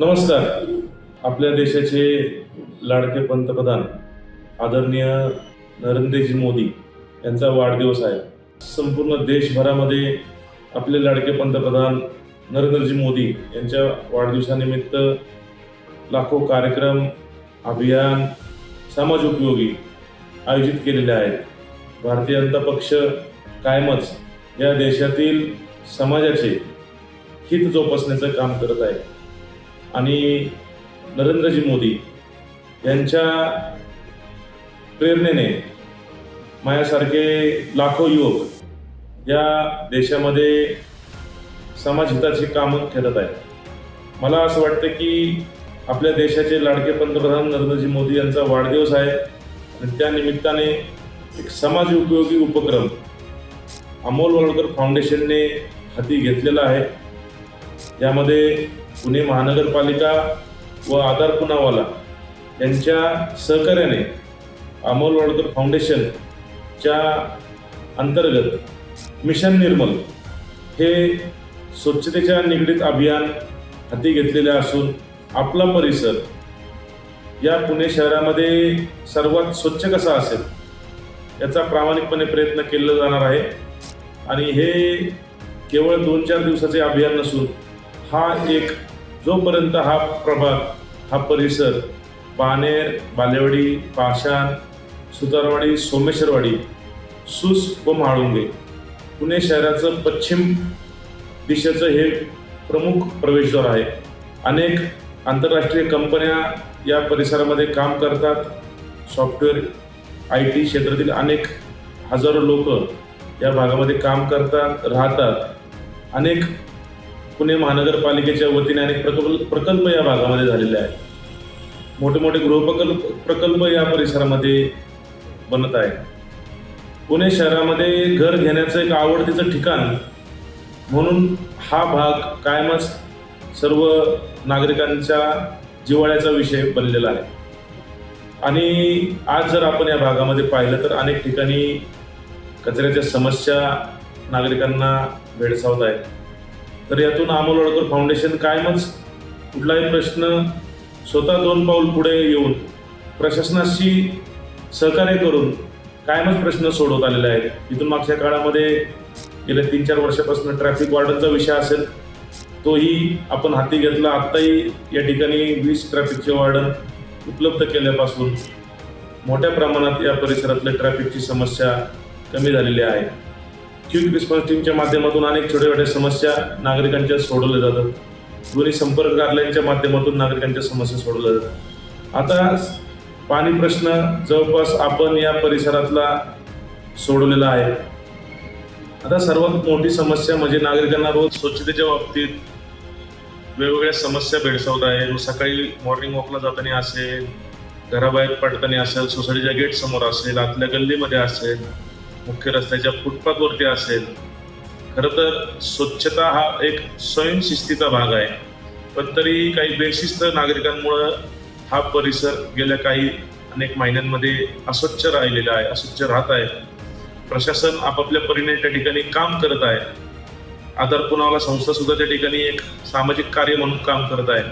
नमस्कार. आपल्या देशाचे लाडके पंतप्रधान आदरणीय नरेंद्रजी मोदी यांचा वाढदिवस आहे. संपूर्ण देशभरामध्ये आपले लाडके पंतप्रधान नरेंद्रजी मोदी यांच्या वाढदिवसानिमित्त लाखो कार्यक्रम अभियान समाज उपयोगी आयोजित केलेले आहेत. भारतीय जनता पक्ष कायमच या देशातील समाजाचे हित जोपासण्याचं काम करत आहे. आणि नरेंद्रजी मोदी यांच्या प्रेरणेने माझ्यासारखे लाखो युवक या देशामध्ये समाजहिताची कामं करत आहेत. मला असं वाटतं की आपल्या देशाचे लाडके पंतप्रधान नरेंद्रजी मोदी यांचा वाढदिवस आहे आणि त्या निमित्ताने एक समाज उपयोगी उपक्रम अमोल वाळकर फाउंडेशनने हाती घेतलेला आहे. यामध्ये पुणे महानगरपालिका व आधार पुनावाला यांच्या सहकार्याने अमोल वाडकर फाउंडेशनच्या अंतर्गत मिशन निर्मल हे स्वच्छतेच्या निगडीत अभियान हाती घेतलेले असून आपला परिसर या पुणे शहरामध्ये सर्वात स्वच्छ कसा असेल याचा प्रामाणिकपणे प्रयत्न केला जाणार आहे. आणि हे केवळ दोन चार दिवसाचे अभियान नसून हा एक जोपर्यंत हा प्रभाग हा परिसर पानेर बालेवाडी पाषाण सुतारवाडी सोमेश्वरवाडी सुस व म्हाळुंगे पुणे शहराचं पश्चिम दिशेचं हे प्रमुख प्रवेशद्वार आहे. अनेक आंतरराष्ट्रीय कंपन्या या परिसरामध्ये काम करतात. सॉफ्टवेअर आय टी क्षेत्रातील अनेक हजारो लोक या भागामध्ये काम करतात राहतात. अनेक पुणे महानगरपालिकेच्या वतीने अनेक प्रकल्प प्रकल्प या भागामध्ये झालेले आहेत मोठे मोठे गृहप्रकल्प प्रकल्प या परिसरामध्ये बनत आहे. पुणे शहरामध्ये घर घेण्याचं एक आवडतीचं ठिकाण म्हणून हा भाग कायमच सर्व नागरिकांच्या जिव्हाळ्याचा विषय बनलेला आहे. आणि आज जर आपण या भागामध्ये पाहिलं तर अनेक ठिकाणी कचऱ्याच्या समस्या नागरिकांना भेडसावत आहेत. तर यातून अमोल वडकर फाउंडेशन कायमच कुठलाही प्रश्न स्वतः दोन पाऊल पुढे येऊन प्रशासनाशी सहकार्य करून कायमच प्रश्न सोडवत आलेले आहेत. इथून मागच्या काळामध्ये गेल्या तीन चार वर्षापासून ट्रॅफिक वॉर्डनचा विषय असेल तोही आपण हाती घेतला. आत्ताही या ठिकाणी वीस ट्रॅफिकचे वॉर्डन उपलब्ध केल्यापासून मोठ्या प्रमाणात या परिसरातल्या ट्रॅफिकची समस्या कमी झालेली आहे. क्विक रिस्पॉन्स टीमच्या माध्यमातून अनेक छोट्या छोट्या समस्या नागरिकांच्या सोडवल्या जातात. दोन्ही संपर्क कार्यालयांच्या माध्यमातून नागरिकांच्या समस्या सोडवल्या जातात. आता पाणी प्रश्न जवळपास आपण या परिसरातला सोडवलेला आहे. आता सर्वात मोठी समस्या म्हणजे नागरिकांना रोज स्वच्छतेच्या बाबतीत वेगवेगळ्या समस्या भेडसावत आहे. रोज सकाळी मॉर्निंग वॉकला जाताना असेल घराबाहेर पडताना असेल सोसायटीच्या गेट समोर असेल आतल्या गल्लीमध्ये असेल मुख्य रस्त्याच्या फुटपाथवरती असेल. खरं तर स्वच्छता हा एक स्वयंशिस्तीचा भाग आहे. पण तरी काही बेशिस्त नागरिकांमुळं हा परिसर गेल्या काही अनेक महिन्यांमध्ये अस्वच्छ राहिलेला आहे अस्वच्छ राहत आहे. प्रशासन आपापल्या परीने त्या ठिकाणी काम करत आहे. आधार पुनावाला संस्था सुद्धा त्या ठिकाणी एक सामाजिक कार्य म्हणून काम करत आहे.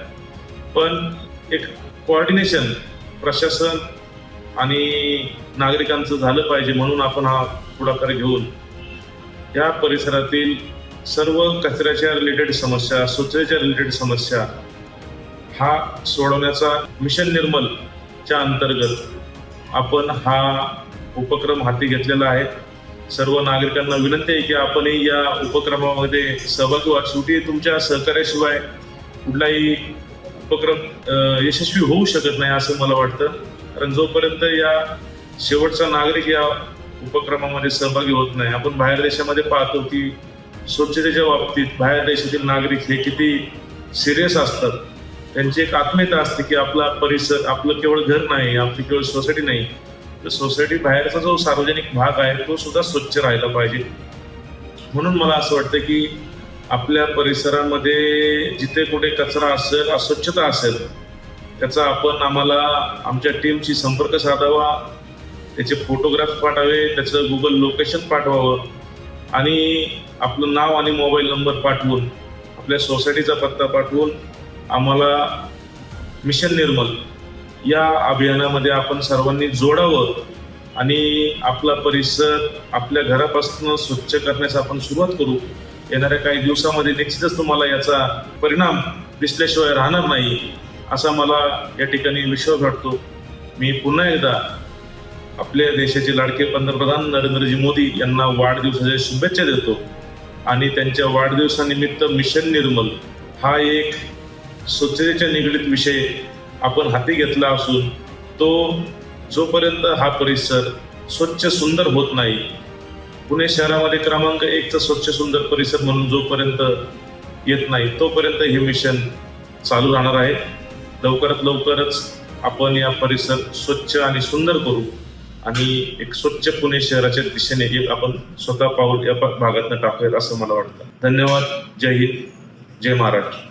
पण एक कोऑर्डिनेशन प्रशासन आणि नागरिकांचं झालं पाहिजे म्हणून आपण हा पुढाकार घेऊन या परिसरातील सर्व कचऱ्याच्या रिलेटेड समस्या स्वच्छतेच्या रिलेटेड समस्या हा सोडवण्याचा मिशन निर्मलच्या अंतर्गत आपण हा उपक्रम हाती घेतलेला आहे. सर्व नागरिकांना विनंती आहे की आपणही या उपक्रमामध्ये सहभागी व्हा. शेवटी तुमच्या सहकार्याशिवाय कुठलाही उपक्रम यशस्वी होऊ शकत नाही असं मला वाटतं. कारण जोपर्यंत या शेवटचा नागरिक या उपक्रमामध्ये सहभागी होत नाही आपण बाहेर देशामध्ये पाहतो की स्वच्छतेच्या बाबतीत बाहेर देशातील नागरिक हे किती सिरियस असतात. त्यांची एक आत्मीयता असते की आपला परिसर आपलं केवळ घर नाही आपली केवळ सोसायटी नाही. तर सोसायटी बाहेरचा जो सार्वजनिक भाग आहे तो सुद्धा स्वच्छ राहिला पाहिजे. म्हणून मला असं वाटतं की आपल्या परिसरामध्ये जिथे कुठे कचरा असेल अस्वच्छता असेल त्याचा आपण आम्हाला आमच्या टीमशी संपर्क साधावा त्याचे फोटोग्राफ पाठवावे त्याचं गुगल लोकेशन पाठवावं आणि आपलं नाव आणि मोबाईल नंबर पाठवून आपल्या सोसायटीचा पत्ता पाठवून आम्हाला मिशन निर्मल या अभियानामध्ये आपण सर्वांनी जोडावं आणि आपला परिसर आपल्या घरापासून स्वच्छ करण्यास आपण सुरुवात करू. येणाऱ्या काही दिवसामध्ये निश्चितच तुम्हाला याचा परिणाम दिसल्याशिवाय राहणार नाही. असा मला या ठिकाणी विश्वास वाटतो. मी पुन्हा एकदा आपल्या देशाचे लाडके पंतप्रधान नरेंद्रजी मोदी यांना वाढदिवसाच्या शुभेच्छा देतो. आणि त्यांच्या वाढदिवसानिमित्त मिशन निर्मल हा एक स्वच्छतेच्या निगडीत विषय आपण हाती घेतला असून तो जोपर्यंत हा परिसर स्वच्छ सुंदर होत नाही पुणे शहरामध्ये क्रमांक एकचा स्वच्छ सुंदर परिसर म्हणून जोपर्यंत येत नाही तोपर्यंत हे मिशन चालू राहणार आहे. लवकरात लवकरच आपण या परिसर स्वच्छ आणि सुंदर करू आणि एक स्वच्छ पुणे शहराच्या दिशेने एक आपण स्वतः पाऊल या भागातनं टाकूयात असं मला वाटतं. धन्यवाद. जय हिंद. जय महाराष्ट्र.